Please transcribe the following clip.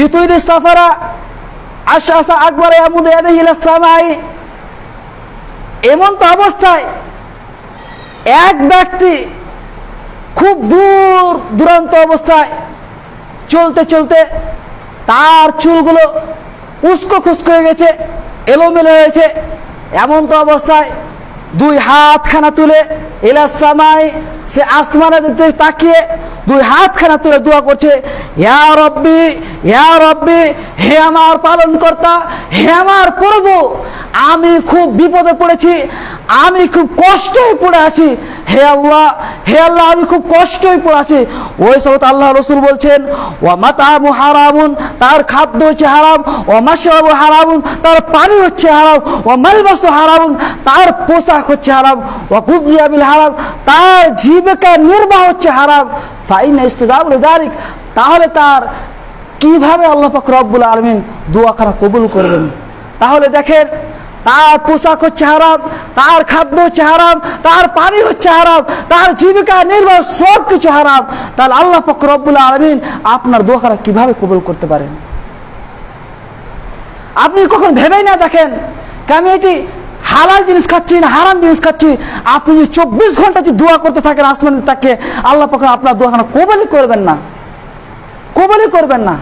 ইউতুইরি সাফারা আশাসা আকবর সামাই। এমন তো অবস্থায় এক ব্যক্তি খুব দূর দূরান্ত অবস্থায় চলতে চলতে তার চুলগুলো উস্কো খুস্কো হয়ে গেছে, এলোমেলো হয়েছে। এমন তো অবস্থায় দুই হাতখানা তুলে এলা সামাই, সে আসমানের তাকিয়ে দুই হাতখানা তুলে দোয়া করছে, ইয়া রব্বি ইয়া রব্বি, হে আমার পালন কর্তা হে আমার প্রভু আমি খুব বিপদে পড়েছি, আমি খুব কষ্টই পড়ে আছি। হে আল্লাহ হে আল্লাহ, আমি খুব কষ্টই পড়ে আছি। ওই সব আল্লাহ রসুল বলছেন ও মাতামু হারামুন তার খাদ্য হচ্ছে হারাম। ও মাসাবু হারামুন তার পানি হচ্ছে হারাম। ও মালবাসু হারামুন তার পোশাক হচ্ছে হারাম। ও কুজিয়াবিল হারাম তার জীবিকা নির্বাহ হচ্ছে হারাম। ফাইন ইস্তেদাবুল দারিক তাহলে তার কীভাবে আল্লাহ পাক রব্বুল আলমিন দোয়াখানা কবুল করবেন? তাহলে দেখেন তার পোশাক হচ্ছে হারাম, তার খাদ্য হচ্ছে হারাম, তার পানি হচ্ছে হারাম, তার জীবিকা নির্বাহ সব কিছু হারাম। তাহলে আল্লাহ পাক রব্বুল আলমিন আপনার দোয়াখানা কীভাবে কবুল করতে পারেন? আপনি কখন ভেবেই না দেখেন আমি এটি হালাল জিনিস খাচ্ছি না হারাম জিনিস খাচ্ছি? আপনি যদি চব্বিশ ঘণ্টা যদি দোয়া করতে থাকেন আসমানের তাকে, আল্লাহ পাক আপনার দোয়াখানা কবলই করবেন না। কবলই করবেন না।